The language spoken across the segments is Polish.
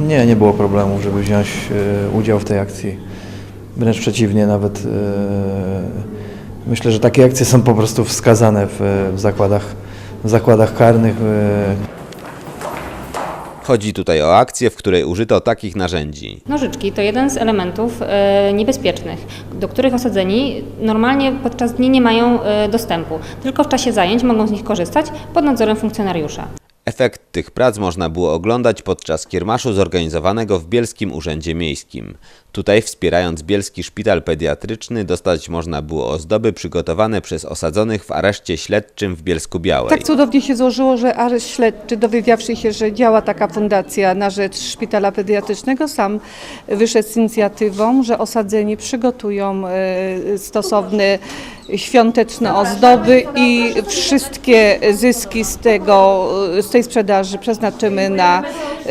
Nie, nie było problemu, żeby wziąć e, udział w tej akcji. Wręcz przeciwnie, nawet e, myślę, że takie akcje są po prostu wskazane w, zakładach, w zakładach karnych. e, Chodzi tutaj o akcję, w której użyto takich narzędzi. Nożyczki to jeden z elementów e, niebezpiecznych, do których osadzeni normalnie podczas dni nie mają e, dostępu. Tylko w czasie zajęć mogą z nich korzystać pod nadzorem funkcjonariusza. Efekt tych prac można było oglądać podczas kiermaszu zorganizowanego w Bielskim Urzędzie Miejskim. Tutaj, wspierając Bielski Szpital Pediatryczny, dostać można było ozdoby przygotowane przez osadzonych w areszcie śledczym w Bielsku Białej. Tak cudownie się złożyło, że areszt śledczy, dowiedziawszy się, że działa taka fundacja na rzecz szpitala pediatrycznego, sam wyszedł z inicjatywą, że osadzeni przygotują e, stosowne świąteczne ozdoby i wszystkie zyski z, tego, z tej sprzedaży przeznaczymy na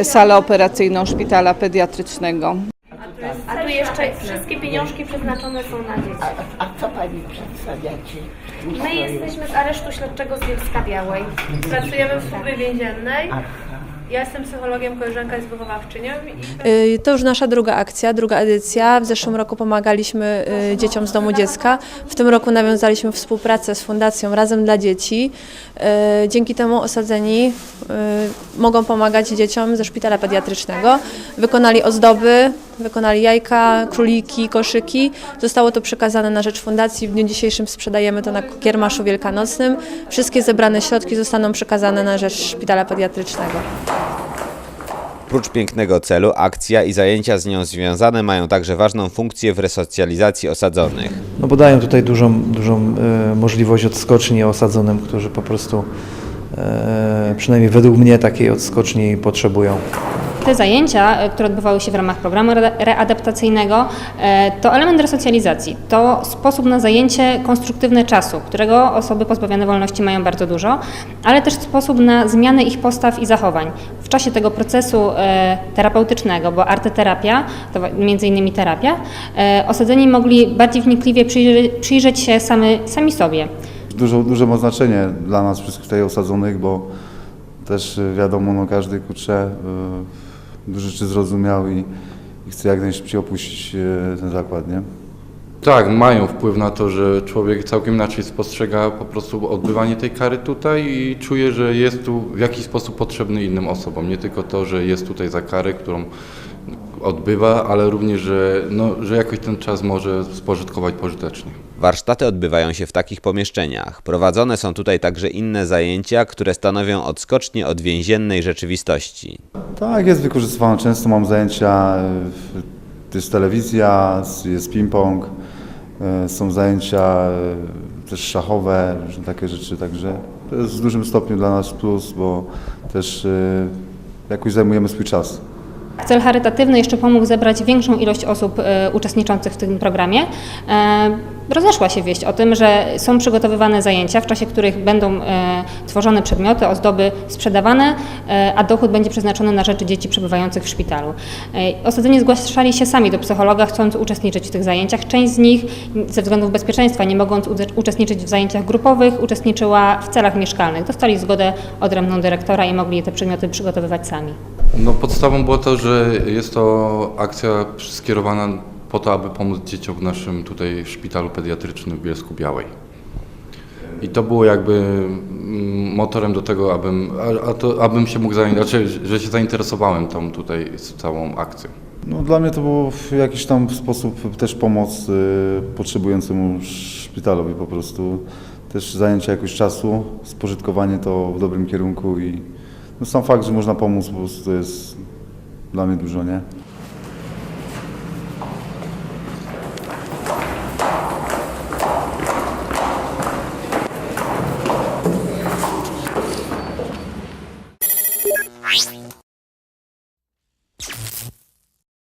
salę operacyjną szpitala pediatrycznego. A tu jeszcze wszystkie pieniążki przeznaczone są na dzieci. A co pani przedstawiacie? My jesteśmy z aresztu śledczego z Bielska Białej. Pracujemy w służbie więziennej. Ja jestem psychologiem, koleżanka jest wychowawczynią i Y, To już nasza druga akcja, druga edycja. W zeszłym roku pomagaliśmy y, dzieciom z domu dziecka. W tym roku nawiązaliśmy współpracę z Fundacją Razem dla Dzieci. Y, Dzięki temu osadzeni mogą pomagać dzieciom ze szpitala pediatrycznego. Wykonali ozdoby, wykonali jajka, króliki, koszyki. Zostało to przekazane na rzecz fundacji. W dniu dzisiejszym sprzedajemy to na kiermaszu wielkanocnym. Wszystkie zebrane środki zostaną przekazane na rzecz szpitala pediatrycznego. Prócz pięknego celu, akcja i zajęcia z nią związane mają także ważną funkcję w resocjalizacji osadzonych. No bo dają tutaj dużą, dużą e, możliwość odskoczni osadzonym, którzy po prostu przynajmniej według mnie takiej odskoczni potrzebują. Te zajęcia, e, które odbywały się w ramach programu re- readaptacyjnego, e, to element resocjalizacji. To sposób na zajęcie konstruktywne czasu, którego osoby pozbawione wolności mają bardzo dużo, ale też sposób na zmianę ich postaw i zachowań. W czasie tego procesu e, terapeutycznego, bo arteterapia, to między innymi terapia, e, osadzeni mogli bardziej wnikliwie przyjrzeć się samy, sami sobie. Dużo, duże ma znaczenie dla nas wszystkich tutaj osadzonych, bo też y, wiadomo, no każdy kurczę y, dużo rzeczy zrozumiał i, i chce jak najszybciej opuścić y, ten zakład, nie? Tak, mają wpływ na to, że człowiek całkiem inaczej spostrzega po prostu odbywanie tej kary tutaj i czuje, że jest tu w jakiś sposób potrzebny innym osobom. Nie tylko to, że jest tutaj za karę, którą odbywa, ale również, że, no, że jakoś ten czas może spożytkować pożytecznie. Warsztaty odbywają się w takich pomieszczeniach. Prowadzone są tutaj także inne zajęcia, które stanowią odskocznie od więziennej rzeczywistości. Tak, jest wykorzystywane często, mam zajęcia, y, jest telewizja, jest ping-pong, y, są zajęcia y, też szachowe, różne takie rzeczy, także to jest w dużym stopniu dla nas plus, bo też jakoś zajmujemy swój czas. Cel charytatywny jeszcze pomógł zebrać większą ilość osób e, uczestniczących w tym programie. E, rozeszła się wieść o tym, że są przygotowywane zajęcia, w czasie których będą e, tworzone przedmioty, ozdoby sprzedawane, a dochód będzie przeznaczony na rzeczy dzieci przebywających w szpitalu. Osadzeni zgłaszali się sami do psychologa, chcąc uczestniczyć w tych zajęciach. Część z nich ze względów bezpieczeństwa, nie mogąc uczestniczyć w zajęciach grupowych, uczestniczyła w celach mieszkalnych. Dostali zgodę odrębną dyrektora i mogli te przedmioty przygotowywać sami. No podstawą było to, że jest to akcja skierowana po to, aby pomóc dzieciom w naszym tutaj szpitalu pediatrycznym w Bielsku Białej. I to było jakby mm, motorem do tego, abym, a, to, abym się mógł zainteresować, znaczy, że się zainteresowałem tą tutaj całą akcją. No, dla mnie to było w jakiś tam sposób też pomoc y, potrzebującemu szpitalowi po prostu. Też zajęcie jakoś czasu, spożytkowanie to w dobrym kierunku i no, sam fakt, że można pomóc po prostu to jest dla mnie dużo, nie?